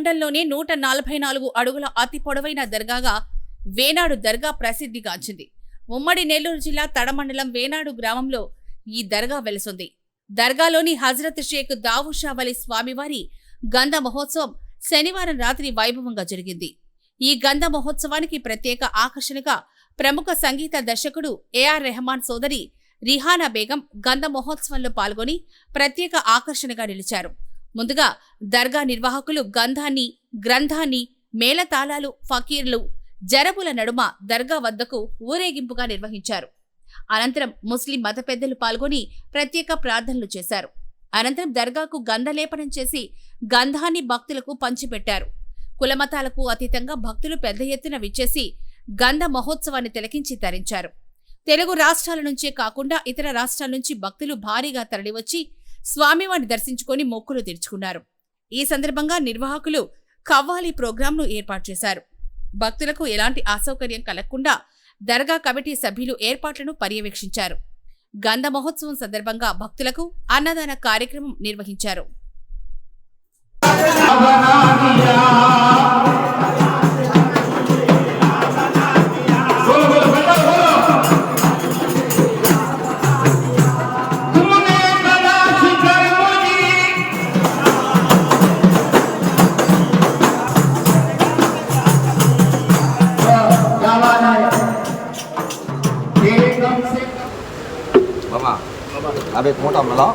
లండన్లోనే నూట నలభై నాలుగు అడుగుల అతి పొడవైన దర్గాగా వేనాడు దర్గా ప్రసిద్ధిగాంచింది ఉమ్మడి నెల్లూరు జిల్లా తడమండలం వేనాడు గ్రామంలో ఈ దర్గా వెలుసుంది. దర్గాలోని హజరత్ షేక్ దావుషా వలి స్వామివారి గంధ మహోత్సవం శనివారం రాత్రి వైభవంగా జరిగింది. ఈ గంధ మహోత్సవానికి ప్రత్యేక ఆకర్షణగా ప్రముఖ సంగీత దర్శకుడు ఏఆర్ రెహమాన్ సోదరి రిహానా బేగం గంధ మహోత్సవంలో పాల్గొని ప్రత్యేక ఆకర్షణగా నిలిచారు. ముందుగా దర్గా నిర్వాహకులు గంధాన్ని గ్రంథాన్ని మేళతాళాలు ఫకీర్లు జరబుల నడుమ దర్గా వద్దకు ఊరేగింపుగా నిర్వహించారు. అనంతరం ముస్లిం మత పెద్దలు పాల్గొని ప్రత్యేక ప్రార్థనలు చేశారు. అనంతరం దర్గాకు గంధలేపనం చేసి గంధాన్ని భక్తులకు పంచిపెట్టారు. కులమతాలకు అతీతంగా భక్తులు పెద్ద ఎత్తున విచ్చేసి గంధ మహోత్సవాన్ని తిలకించి తరించారు. తెలుగు రాష్ట్రాల నుంచే కాకుండా ఇతర రాష్ట్రాల నుంచి భక్తులు భారీగా తరలివచ్చి స్వామివారిని దర్శించుకొని మొక్కులు తీర్చుకున్నారు. ఈ సందర్భంగా నిర్వాహకులు కవ్వాలి ప్రోగ్రాంను ఏర్పాటు చేశారు. భక్తులకు ఎలాంటి అసౌకర్యం కలగకుండా దర్గా కమిటీ సభ్యులు ఏర్పాట్లను పర్యవేక్షించారు. గంధ మహోత్సవం సందర్భంగా భక్తులకు అన్నదాన కార్యక్రమం నిర్వహించారు. avec mon tamala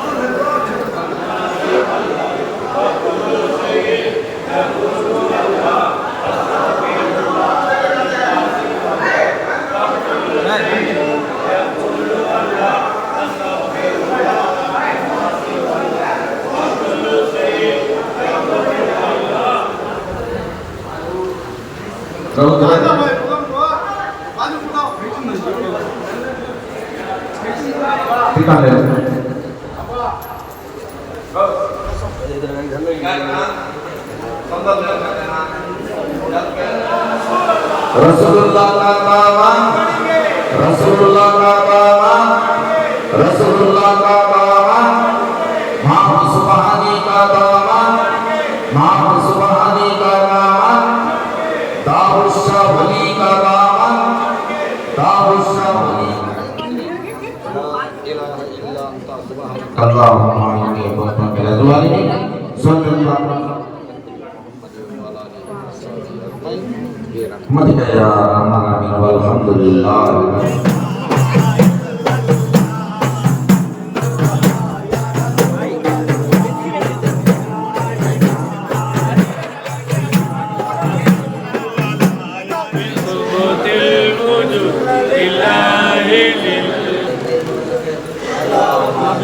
ரசூலுல்லாஹ் பாபா ரசூலுல்லாஹ் பாபா ரசூலுல்லாஹ் பாபா மாஹு சுபானி பாபா తల్లాహుమాని గొప్ప ఎదవాలి మదికయా రహమాని వల్హమ్దులిల్లాహ్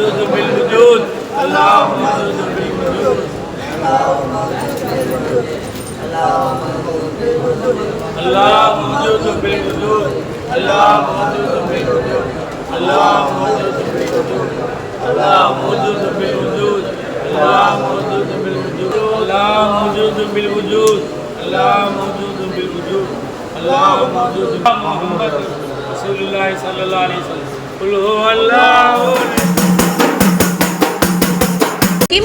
اعوذ بالوجود اللهم اعوذ بالوجود اللهم اعوذ بالوجود اللهم اعوذ بالوجود اللهم اعوذ بالوجود اللهم اعوذ بالوجود اللهم اعوذ بالوجود اللهم اعوذ بالوجود اللهم اعوذ بالوجود اللهم اعوذ بالوجود اللهم اعوذ بالوجود اللهم ارزق محمد رسول الله صلى الله عليه وسلم. قل هو الله.